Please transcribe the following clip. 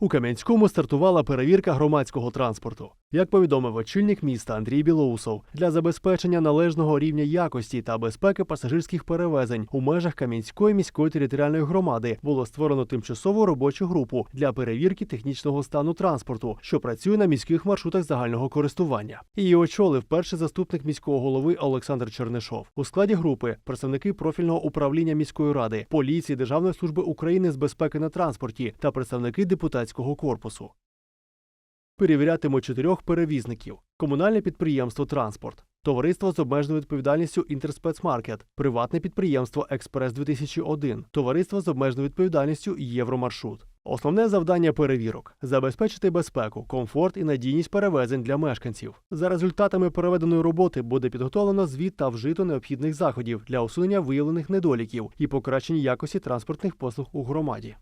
У Кам'янському стартувала перевірка громадського транспорту. Як повідомив очільник міста Андрій Білоусов, для забезпечення належного рівня якості та безпеки пасажирських перевезень у межах Кам'янської міської територіальної громади було створено тимчасову робочу групу для перевірки технічного стану транспорту, що працює на міських маршрутах загального користування. Її очолив перший заступник міського голови Олександр Чернишов. У складі групи представники профільного управління міської ради, поліції, Державної служби України з безпеки на транспорті та представники депутатського корпусу. Перевірятимуть чотирьох перевізників: комунальне підприємство Транспорт, товариство з обмеженою відповідальністю Інтерспецмаркет, приватне підприємство Експрес 2001 товариство з обмеженою відповідальністю Євромаршрут. Основне завдання перевірок забезпечити безпеку, комфорт і надійність перевезень для мешканців. За результатами проведеної роботи буде підготовлено звіт та вжито необхідних заходів для усунення виявлених недоліків і покращення якості транспортних послуг у громаді.